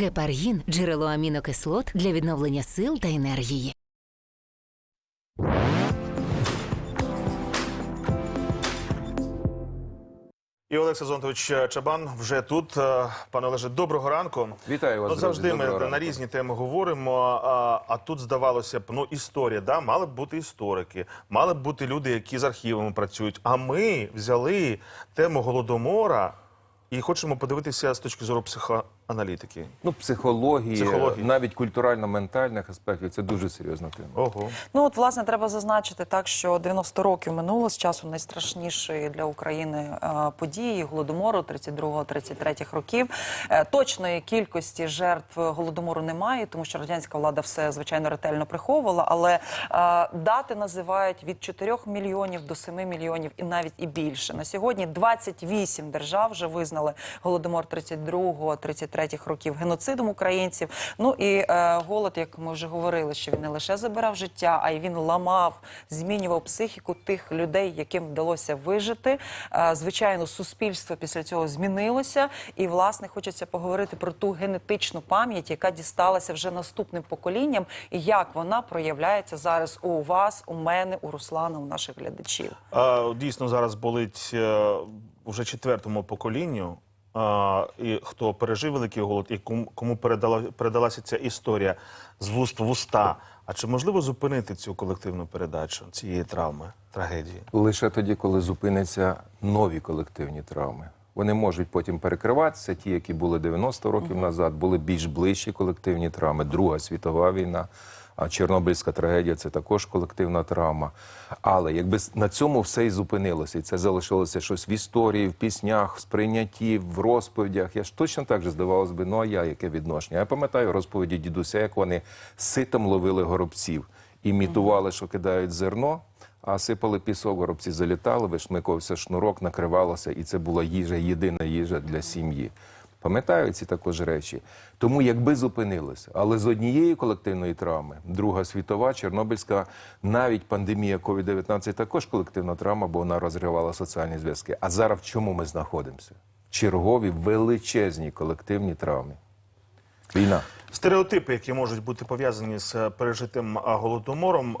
Гепаргін джерело амінокислот для відновлення сил та енергії. І Олег Сезонтович Чабан вже тут. Е, Пане Олеже, доброго ранку. Вітаю вас, Ну, завжди ми Доброго на різні теми говоримо. А, а тут здавалося б, ну історія, да, мали б бути історики, мали б бути люди, які з архівами працюють. А ми взяли тему голодомора і хочемо подивитися з точки зору психоаналітики. Ну, психології, Психології. навіть культурально-ментальних аспектів це дуже серйозна тема. Ого. Ну от власне треба зазначити так, що 90 років минуло з часу найстрашнішої для України е, події голодомору 32-33 років. Е, точної кількості жертв голодомору немає, тому що радянська влада все звичайно ретельно приховувала. Але е, дати називають від 4 мільйонів до 7 мільйонів і навіть і більше. На сьогодні 28 держав вже визнали голодомор 32-33 років геноцидом українців. Ну і е, голод, як ми вже говорили, що він не лише забирав життя, а й він ламав, змінював психіку тих людей, яким вдалося вижити. Е, звичайно, суспільство після цього змінилося, і власне хочеться поговорити про ту генетичну пам'ять, яка дісталася вже наступним поколінням, і як вона проявляється зараз у вас, у мене, у Руслана, у наших глядачів. А, дійсно зараз болить е, уже четвертому поколінню. А, і хто пережив великий голод, і кому, кому передала, передалася ця історія з вуст в уста. А чи можливо зупинити цю колективну передачу цієї травми, трагедії? Лише тоді, коли зупиняться нові колективні травми. Вони можуть потім перекриватися. Ті, які були 90 років назад, були більш ближчі колективні травми. Друга світова війна, а Чорнобильська трагедія це також колективна травма. Але якби на цьому все і зупинилося, і це залишилося щось в історії, в піснях, в сприйнятті, в розповідях. Я ж точно так же здавалось би, ну а я яке відношення? Я пам'ятаю розповіді дідуся, як вони ситом ловили горобців, імітували, що кидають зерно. А сипали пісок, горобці залітали, вишмикувався шнурок, накривалося, і це була їжа, єдина їжа для сім'ї. Пам'ятаю ці також речі. Тому якби зупинилося, але з однієї колективної травми, Друга світова, Чорнобильська, навіть пандемія COVID-19 також колективна травма, бо вона розривала соціальні зв'язки. А зараз в чому ми знаходимося? В черговій величезній колективній травмі. Війна. Стереотипи, які можуть бути пов'язані з пережитим голодомором.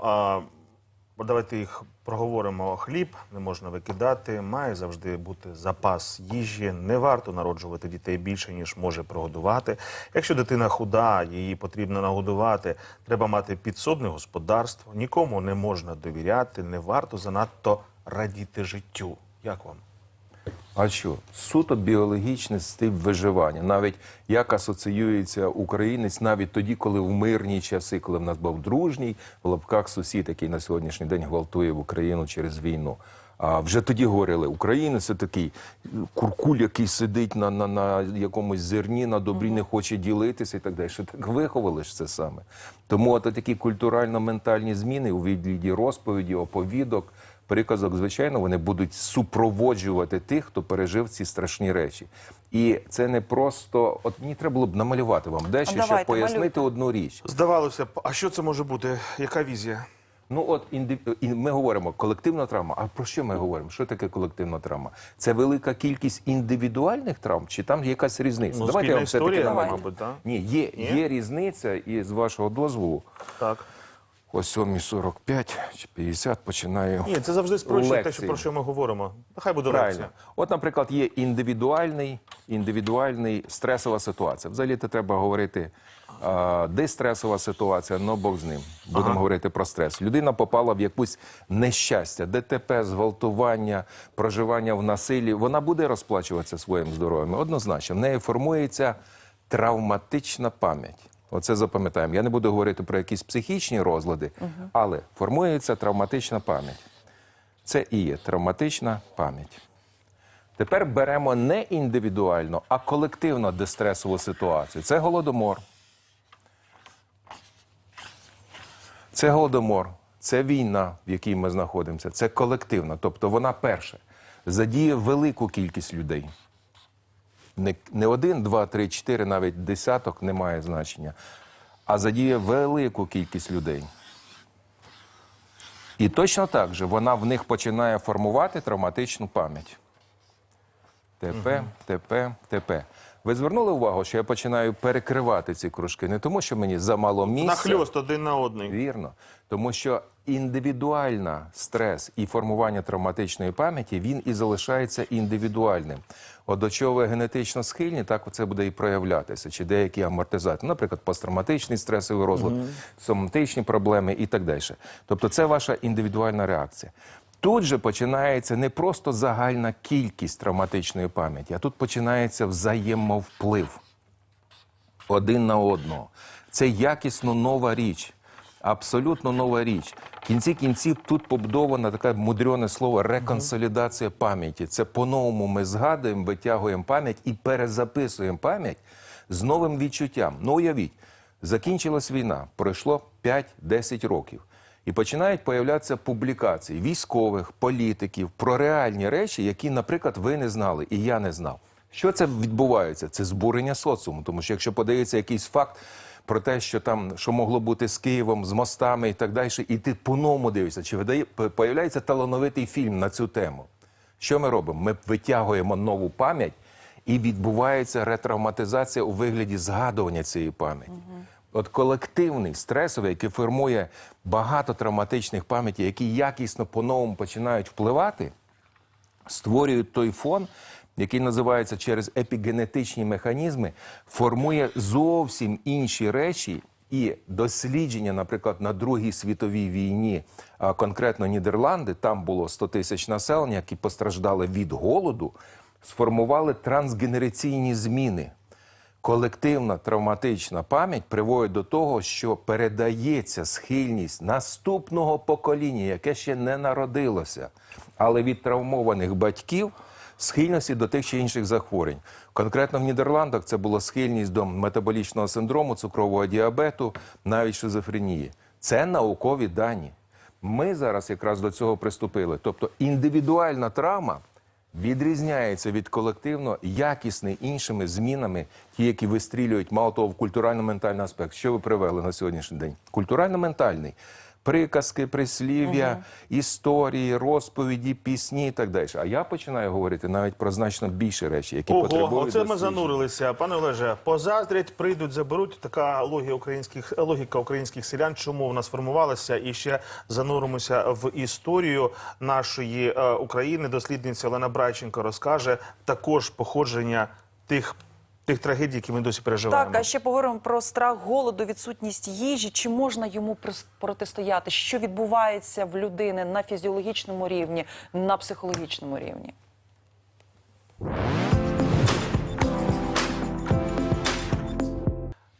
Давайте їх проговоримо. Хліб не можна викидати, має завжди бути запас їжі. Не варто народжувати дітей більше, ніж може прогодувати. Якщо дитина худа, її потрібно нагодувати. Треба мати підсобне господарство. Нікому не можна довіряти, не варто занадто радіти життю. Як вам? А що? Суто біологічний стиль виживання. Навіть як асоціюється українець навіть тоді, коли в мирні часи, коли в нас був дружній в лапках сусід, який на сьогоднішній день гвалтує в Україну через війну. А вже тоді говорили, українець це такий куркуль, який сидить на, на, на якомусь зерні, на добрі не хоче ділитися і так далі. Що так виховали ж це саме. Тому от такі культурально-ментальні зміни у відгляді розповіді, оповідок, приказок, звичайно, вони будуть супроводжувати тих, хто пережив ці страшні речі. І це не просто, от мені треба було б намалювати вам дещо, А щоб пояснити малюйте. одну річ. Здавалося б, а що це може бути? Яка візія? Ну от інди... ми говоримо колективна травма. А про що ми говоримо? Що таке колективна травма? Це велика кількість індивідуальних травм, чи там якась різниця? Ну, Давайте я вам все-таки намалюю. мабуть, так? Ні, є, є різниця, і з вашого дозволу, Так. О 7.45 чи 50 починаю. Ні, це завжди спрощує те, що про що ми говоримо. Нехай буде Правильно. лекція. От, наприклад, є індивідуальний, індивідуальний стресова ситуація. Взагалі то треба говорити, а, де стресова ситуація, ну Бог з ним. Будемо говорити про стрес. Людина попала в якусь нещастя, ДТП, зґвалтування, проживання в насиллі. Вона буде розплачуватися своїм здоров'ям. Однозначно, в неї формується травматична пам'ять. Оце запам'ятаємо. Я не буду говорити про якісь психічні розлади, але формується травматична пам'ять. Це і є травматична пам'ять. Тепер беремо не індивідуально, а колективно дистресову ситуацію. Це голодомор. Це голодомор, це війна, в якій ми знаходимося. Це колективно. Тобто вона перша задіє велику кількість людей. Не, не один, два, три, чотири, навіть десяток не має значення, а задіє велику кількість людей. І точно так же вона в них починає формувати травматичну пам'ять. ТП, ТП, ТП. Ви звернули увагу, що я починаю перекривати ці кружки не тому, що мені замало місця. Нахльост один на одний. Вірно, тому що індивідуальна стрес і формування травматичної пам'яті він і залишається індивідуальним. От до чого ви генетично схильні, так це буде і проявлятися. Чи деякі амортизації, наприклад, посттравматичний стресовий розлад, соматичні проблеми і так далі. Тобто, це ваша індивідуальна реакція. Тут же починається не просто загальна кількість травматичної пам'яті, а тут починається взаємовплив один на одного. Це якісно нова річ, абсолютно нова річ. В кінці кінців тут побудована таке мудрене слово реконсолідація пам'яті. Це по-новому ми згадуємо, витягуємо пам'ять і перезаписуємо пам'ять з новим відчуттям. Ну, уявіть, закінчилась війна, пройшло 5-10 років. І починають появлятися публікації військових, політиків про реальні речі, які, наприклад, ви не знали, і я не знав. Що це відбувається? Це збурення соціуму. Тому що якщо подається якийсь факт про те, що там що могло бути з Києвом, з мостами і так далі, і ти по-новому дивишся, чи видає появляється талановитий фільм на цю тему. Що ми робимо? Ми витягуємо нову пам'ять, і відбувається ретравматизація у вигляді згадування цієї пам'яті. От колективний стресовий, який формує багато травматичних пам'яті, які якісно по-новому починають впливати, створюють той фон, який називається через епігенетичні механізми, формує зовсім інші речі. І дослідження, наприклад, на Другій світовій війні, конкретно Нідерланди, там було 100 тисяч населення, які постраждали від голоду, сформували трансгенераційні зміни. Колективна травматична пам'ять приводить до того, що передається схильність наступного покоління, яке ще не народилося, але від травмованих батьків схильності до тих чи інших захворювань. Конкретно в Нідерландах це була схильність до метаболічного синдрому, цукрового діабету, навіть шизофренії. Це наукові дані. Ми зараз якраз до цього приступили. Тобто індивідуальна травма відрізняється від колективно якісний іншими змінами, ті, які вистрілюють, мало того, в культурально-ментальний аспект. Що ви привели на сьогоднішній день? Культурально-ментальний. Приказки, прислів'я, історії, розповіді, пісні і так далі. А я починаю говорити навіть про значно більше речі, які Ого, потребують. оце ми занурилися. Пане Олеже, позаздрять, прийдуть, заберуть. Така логіка українських логіка українських селян. Чому вона сформувалася? І ще зануримося в історію нашої е, України. Дослідниця Олена Брайченко розкаже також походження тих. Тих трагедій, які ми досі переживаємо. Так, а ще поговоримо про страх голоду, відсутність їжі. Чи можна йому протистояти? Що відбувається в людини на фізіологічному рівні, на психологічному рівні?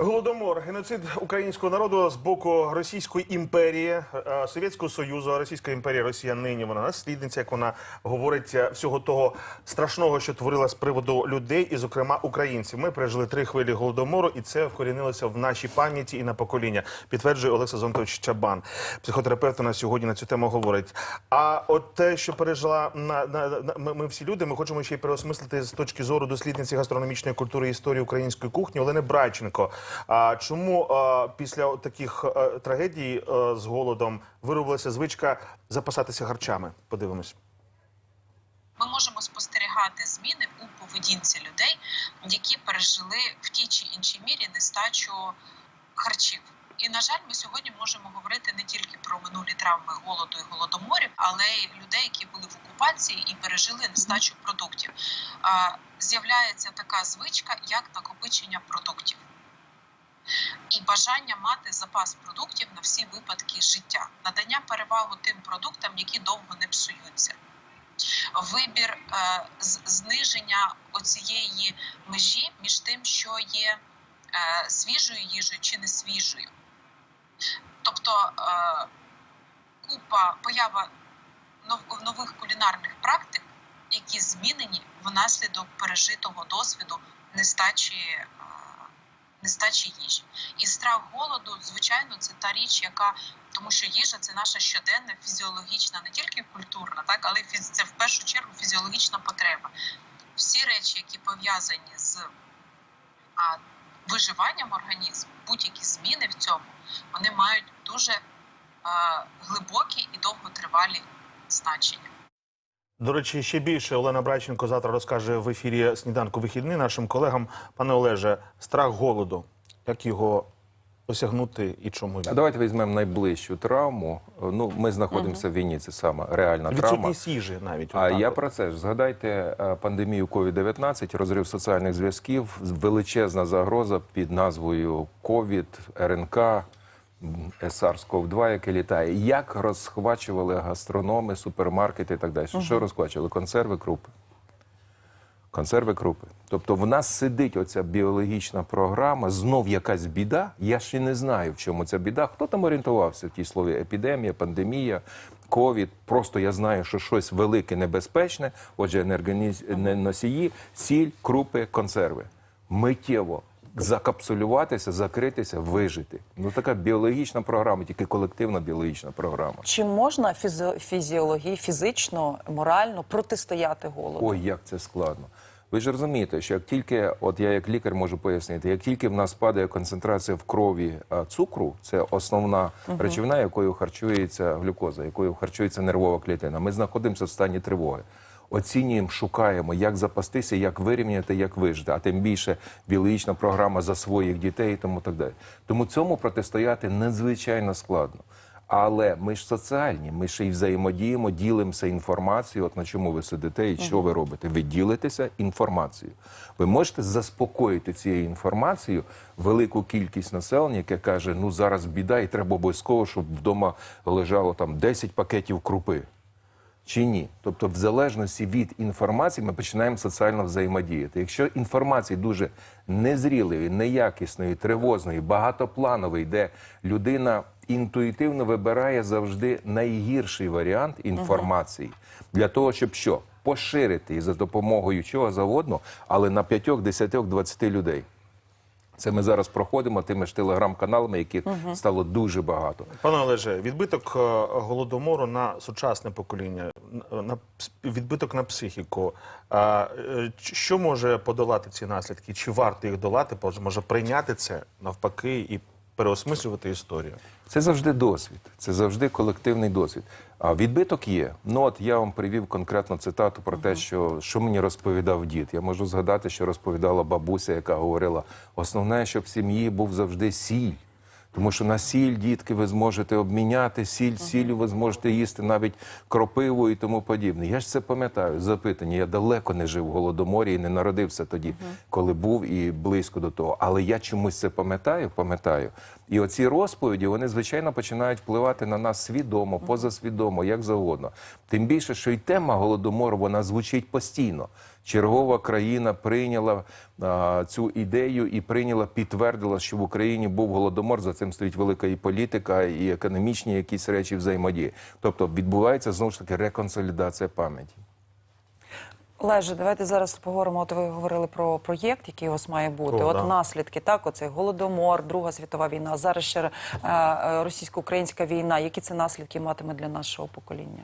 Голодомор, геноцид українського народу з боку Російської імперії, е, Совєтського Союзу, Російська імперія, Росія нині вона наслідниця, як вона говорить е, всього того страшного, що творила з приводу людей, і, зокрема, українців. Ми пережили три хвилі голодомору, і це вкорінилося в нашій пам'яті і на покоління. Підтверджує Олекса Зонтович Чабан, психотерапевт. У нас сьогодні на цю тему говорить. А от те, що пережила на, на, на ми, ми всі люди, ми хочемо ще й переосмислити з точки зору дослідниці гастрономічної культури і історії української кухні Олени Брайченко. А чому а, після таких а, трагедій а, з голодом виробилася звичка запасатися харчами? Подивимось. ми можемо спостерігати зміни у поведінці людей, які пережили в тій чи іншій мірі нестачу харчів. І на жаль, ми сьогодні можемо говорити не тільки про минулі травми голоду і голодоморів, але й людей, які були в окупації і пережили нестачу продуктів. З'являється така звичка, як накопичення продуктів. І бажання мати запас продуктів на всі випадки життя, надання перевагу тим продуктам, які довго не псуються вибір е, зниження оцієї межі між тим, що є е, свіжою їжею чи не свіжою. Тобто е, купа поява нов- нових кулінарних практик, які змінені внаслідок пережитого досвіду нестачі. Нестачі їжі і страх голоду, звичайно, це та річ, яка тому що їжа це наша щоденна фізіологічна, не тільки культурна, так але це в першу чергу фізіологічна потреба. Всі речі, які пов'язані з а, виживанням організму, будь-які зміни в цьому, вони мають дуже а, глибокі і довготривалі значення. До речі, ще більше Олена Брайченко завтра розкаже в ефірі сніданку вихідний нашим колегам. Пане Олеже, страх голоду. Як його осягнути і чому А він? давайте візьмемо найближчу травму. Ну, ми знаходимося в війні, це саме реальна травма. Відсутність їжі навіть. А я про це ж згадайте е, пандемію COVID-19, розрив соціальних зв'язків, величезна загроза під назвою COVID, РНК, м, SARS-CoV-2, яке літає. Як розхвачували гастрономи, супермаркети і так далі? Що розхвачували? Консерви, крупи. Консерви крупи. Тобто в нас сидить оця біологічна програма, знов якась біда. Я ще не знаю, в чому ця біда. Хто там орієнтувався в тій слові епідемія, пандемія, ковід. Просто я знаю, що щось велике, небезпечне. Отже, енергоносії, сіль, крупи, консерви. Миттєво закапсулюватися, закритися, вижити. Ну така біологічна програма, тільки колективна біологічна програма. Чи можна фізі- фізіології, фізично, морально протистояти голоду? Ой, як це складно. Ви ж розумієте, що як тільки, от я як лікар можу пояснити, як тільки в нас падає концентрація в крові цукру, це основна речовина, якою харчується глюкоза, якою харчується нервова клітина. Ми знаходимося в стані тривоги. Оцінюємо, шукаємо, як запастися, як вирівняти, як вижити, а тим більше біологічна програма за своїх дітей і тому так далі. Тому цьому протистояти надзвичайно складно. Але ми ж соціальні, ми ще й взаємодіємо, ділимося інформацією. От на чому ви сидите і що ви робите? Ви ділитеся інформацією. Ви можете заспокоїти цією інформацією велику кількість населення, яке каже: ну зараз біда, і треба обов'язково, щоб вдома лежало там 10 пакетів крупи. Чи ні? Тобто, в залежності від інформації, ми починаємо соціально взаємодіяти. Якщо інформації дуже незрілої, неякісної, тривожної, багатопланової, де людина інтуїтивно вибирає завжди найгірший варіант інформації для того, щоб що поширити за допомогою чого завгодно, але на 5, 10, 20 людей. Це ми зараз проходимо тими ж телеграм-каналами, яких стало дуже багато. Пане Олеже, відбиток е, голодомору на сучасне покоління, на відбиток на психіку. А, е, Що може подолати ці наслідки? Чи варто їх долати? Може прийняти це навпаки і переосмислювати історію? Це завжди досвід, це завжди колективний досвід. А відбиток є. Ну от я вам привів конкретну цитату про те, що, що мені розповідав дід. Я можу згадати, що розповідала бабуся, яка говорила: основне, щоб в сім'ї був завжди сіль. Тому що на сіль, дітки, ви зможете обміняти сіль, сіллю ви зможете їсти навіть кропиву і тому подібне. Я ж це пам'ятаю. Запитання. Я далеко не жив в голодоморі і не народився тоді, коли був і близько до того. Але я чомусь це пам'ятаю, пам'ятаю. І оці розповіді вони звичайно починають впливати на нас свідомо, позасвідомо, як завгодно. Тим більше, що й тема голодомору вона звучить постійно. Чергова країна прийняла а, цю ідею і прийняла, підтвердила, що в Україні був голодомор. За цим стоїть велика і політика, і економічні якісь речі взаємодії. Тобто відбувається знову ж таки реконсолідація пам'яті. Олеже, давайте зараз поговоримо. От ви говорили про проєкт, який у вас має бути. О, От да. наслідки, так, оцей голодомор, Друга світова війна, зараз ще е, е, російсько-українська війна. Які це наслідки матиме для нашого покоління?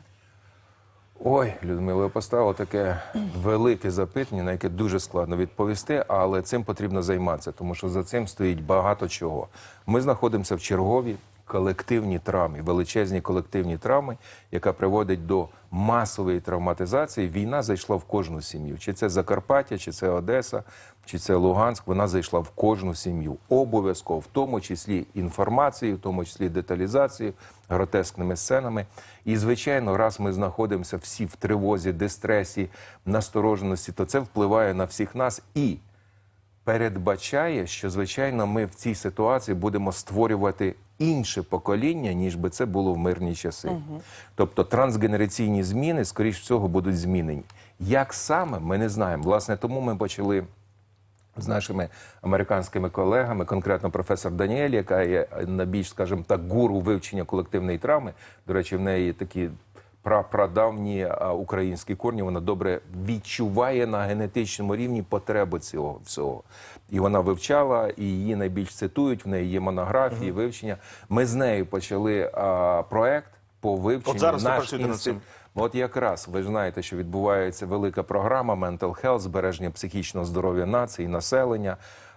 Ой, Людмила, ви поставила таке велике запитання, на яке дуже складно відповісти, але цим потрібно займатися, тому що за цим стоїть багато чого. Ми знаходимося в черговій колективній травмі, величезній колективній травмі, яка приводить до масової травматизації. Війна зайшла в кожну сім'ю. Чи це Закарпаття, чи це Одеса, чи це Луганськ. Вона зайшла в кожну сім'ю. Обов'язково, в тому числі інформацією, в тому числі деталізацією, гротескними сценами. І, звичайно, раз ми знаходимося всі в тривозі, дистресі, настороженості, то це впливає на всіх нас і передбачає, що звичайно ми в цій ситуації будемо створювати інше покоління, ніж би це було в мирні часи. Тобто трансгенераційні зміни, скоріш всього, будуть змінені. Як саме, ми не знаємо. Власне, тому ми почали. З нашими американськими колегами, конкретно професор Даніель, яка є найбільш, скажімо так, гуру вивчення колективної травми. До речі, в неї такі прадавні українські корні. Вона добре відчуває на генетичному рівні потребу цього всього. І вона вивчала, і її найбільш цитують. В неї є монографії, вивчення. Ми з нею почали а, проект по вивченню От зараз наш інститут. От якраз ви ж знаєте, що відбувається велика програма Mental Health, збереження психічного здоров'я нації, населення.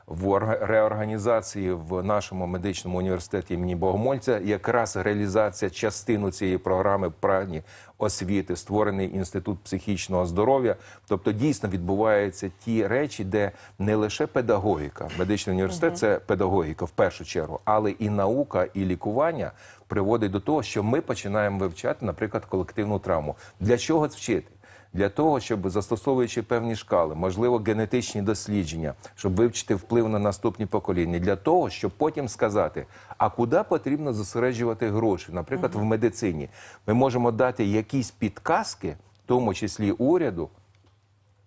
В орга- реорганізації в нашому медичному університеті імені Богомольця якраз реалізація частину цієї програми в плані освіти, створений інститут психічного здоров'я. Тобто дійсно відбуваються ті речі, де не лише педагогіка, медичний університет це педагогіка в першу чергу, але і наука, і лікування приводить до того, що ми починаємо вивчати, наприклад, колективну травму. Для чого це вчити? Для того, щоб застосовуючи певні шкали, можливо, генетичні дослідження, щоб вивчити вплив на наступні покоління, для того, щоб потім сказати, а куди потрібно зосереджувати гроші, наприклад, в медицині, ми можемо дати якісь підказки, в тому числі уряду,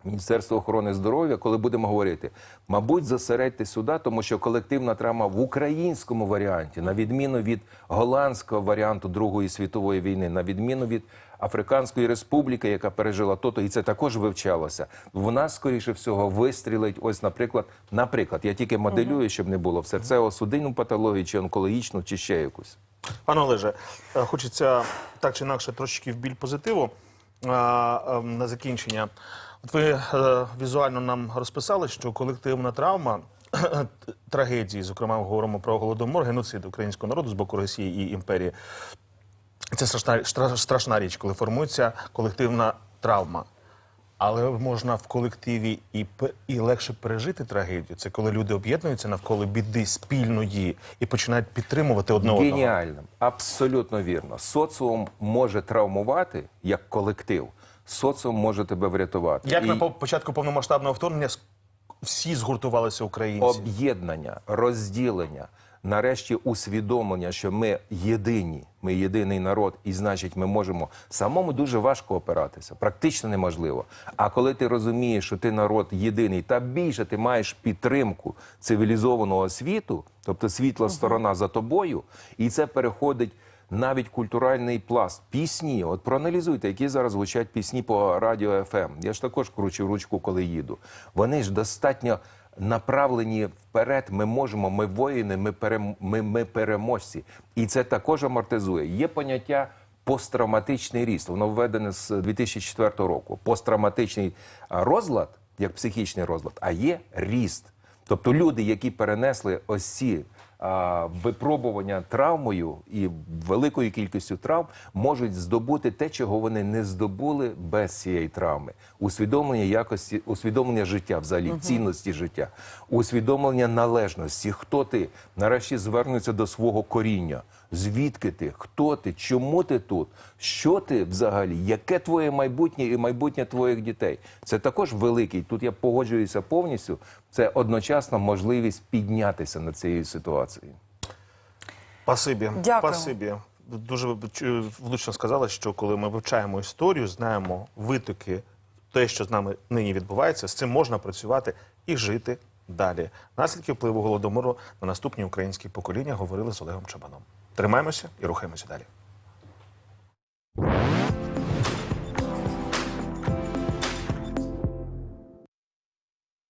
Міністерство охорони здоров'я, коли будемо говорити, мабуть, зосередьте сюди, тому що колективна травма в українському варіанті, на відміну від голландського варіанту Другої світової війни, на відміну від Африканської республіки, яка пережила то-то, і це також вивчалося. Вона, скоріше всього, вистрілить. Ось, наприклад, наприклад, я тільки моделюю, щоб не було в серцево-судинну патологію, чи онкологічну, чи ще якусь. Пане Олеже, е, хочеться так чи інакше трошечки в біль позитиву А, е, на закінчення. От ви е, візуально нам розписали, що колективна травма трагедії, зокрема, ми говоримо про голодомор, геноцид українського народу з боку Росії і імперії. Це страшна, страшна річ, коли формується колективна травма. Але можна в колективі і, і легше пережити трагедію. Це коли люди об'єднуються навколо біди спільної і починають підтримувати одне одного. Геніально, абсолютно вірно. Соціум може травмувати як колектив. Соціум може тебе врятувати. Як І на початку повномасштабного вторгнення всі згуртувалися українці. об'єднання, розділення, нарешті усвідомлення, що ми єдині, ми єдиний народ, і значить, ми можемо самому дуже важко опиратися, практично неможливо. А коли ти розумієш, що ти народ єдиний, та більше ти маєш підтримку цивілізованого світу, тобто світла сторона за тобою, і це переходить. Навіть культуральний пласт, пісні. От проаналізуйте, які зараз звучать пісні по радіо ФМ. Я ж також кручу ручку, коли їду. Вони ж достатньо направлені вперед. Ми можемо, ми воїни, ми, перем, ми, ми переможці. І це також амортизує. Є поняття посттравматичний ріст. Воно введене з 2004 року. Посттравматичний розлад, як психічний розлад, а є ріст. Тобто люди, які перенесли ось ці випробування травмою і великою кількістю травм, можуть здобути те, чого вони не здобули без цієї травми. Усвідомлення якості, усвідомлення життя, взагалі цінності життя, усвідомлення належності, хто ти нарешті звернуться до свого коріння. Звідки ти? Хто ти? Чому ти тут? Що ти взагалі? Яке твоє майбутнє і майбутнє твоїх дітей? Це також великий. Тут я погоджуюся повністю. Це одночасно можливість піднятися над цією ситуацією. Спасибі. Дякую. Спасибі. Дуже влучно сказали, що коли ми вивчаємо історію, знаємо витоки, те, що з нами нині відбувається, з цим можна працювати і жити далі. Наслідки впливу голодомору на наступні українські покоління говорили з Олегом Чабаном. Тримаємося і рухаємося далі.